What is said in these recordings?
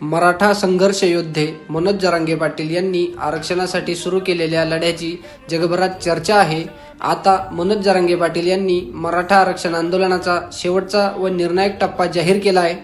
मराठा संघर्ष योद्धे मनोज जरांगे पाटील यांनी आरक्षणासाठी सुरू केलेल्या लढ्याची जगभरात चर्चा आहे. आता मनोज जरांगे पाटील यांनी मराठा आरक्षण आंदोलनाचा शेवटचा व निर्णायक टप्पा जाहीर केला आहे.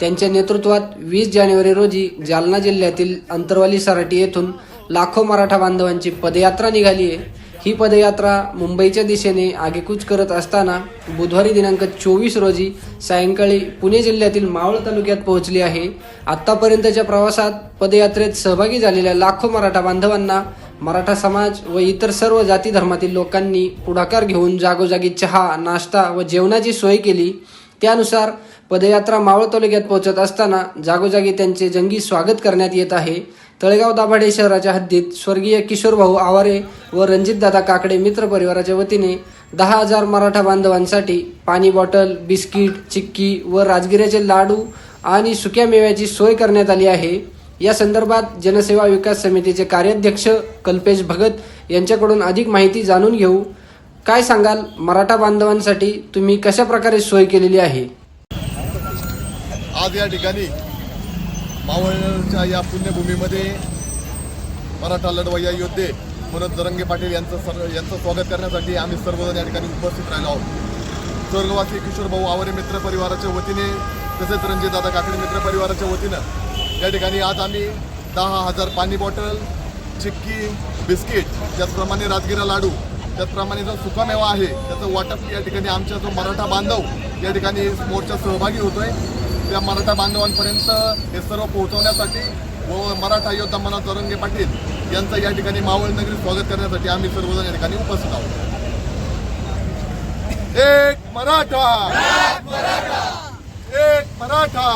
त्यांच्या नेतृत्वात वीस जानेवारी रोजी जालना जिल्ह्यातील अंतरवाली सराटी येथून लाखो मराठा बांधवांची पदयात्रा निघाली आहे. ही पदयात्रा मुंबईच्या दिशेने आगेकूच करत असताना बुधवारी दिनांक चोवीस रोजी सायंकाळी पुणे जिल्ह्यातील मावळ तालुक्यात पोहोचली आहे. आत्तापर्यंतच्या प्रवासात पदयात्रेत सहभागी झालेल्या लाखो मराठा बांधवांना मराठा समाज व इतर सर्व जाती धर्मातील लोकांनी पुढाकार घेऊन जागोजागी चहा नाश्ता व जेवणाची सोय केली. त्यानुसार पदयात्रा मावळ तालुक्यात पोहोचत असताना जागोजागी त्यांचे जंगी स्वागत करण्यात येत आहे. तळेगाव दाभाडे शहराच्या हद्दीत स्वर्गीय किशोरभाऊ आवारे व रणजितदादा काकडे मित्र परिवाराच्या वतीने दहा हजार मराठा बांधवांसाठी पाणी बॉटल बिस्किट चिक्की व राजगिऱ्याचे लाडू आणि सुक्या मेव्याची सोय करण्यात आली आहे. या संदर्भात जनसेवा विकास समितीचे कार्याध्यक्ष कल्पेश भगत यांच्याकडून अधिक माहिती जाणून घेऊ. काय सांगाल? मराठा बांधवांसाठी तुम्ही कशा प्रकारे सोय केलेली आहे? आज या ठिकाणी मावळच्या या पुण्यभूमीमध्ये मराठा लढवय्या योद्धे मनोज जरंगे पाटील यांचं सर यांचं स्वागत करण्यासाठी आम्ही सर्वजण या ठिकाणी उपस्थित राहिलो आहोत. स्वर्गवासी किशोरभाऊ आवरे मित्र परिवाराच्या वतीने तसेच रणजितदादा काकडे मित्र परिवाराच्या वतीनं या ठिकाणी आज आम्ही दहा हजार पाणी बॉटल चिक्की बिस्किट त्याचप्रमाणे राजगिरा लाडू त्याचप्रमाणे जो सुकामेवा आहे त्याचं वाटप या ठिकाणी आमचा जो मराठा बांधव या ठिकाणी मोर्चा सहभागी होतोय. त्या मराठा बांधवांपर्यंत हे सर्व पोहोचवण्यासाठी व मराठा योद्धा मनोज तरंगे पाटील यांचं या ठिकाणी मावळ नगरी स्वागत करण्यासाठी आम्ही सर्वजण या ठिकाणी उपस्थित आहोत. एक मराठा! एक मराठा!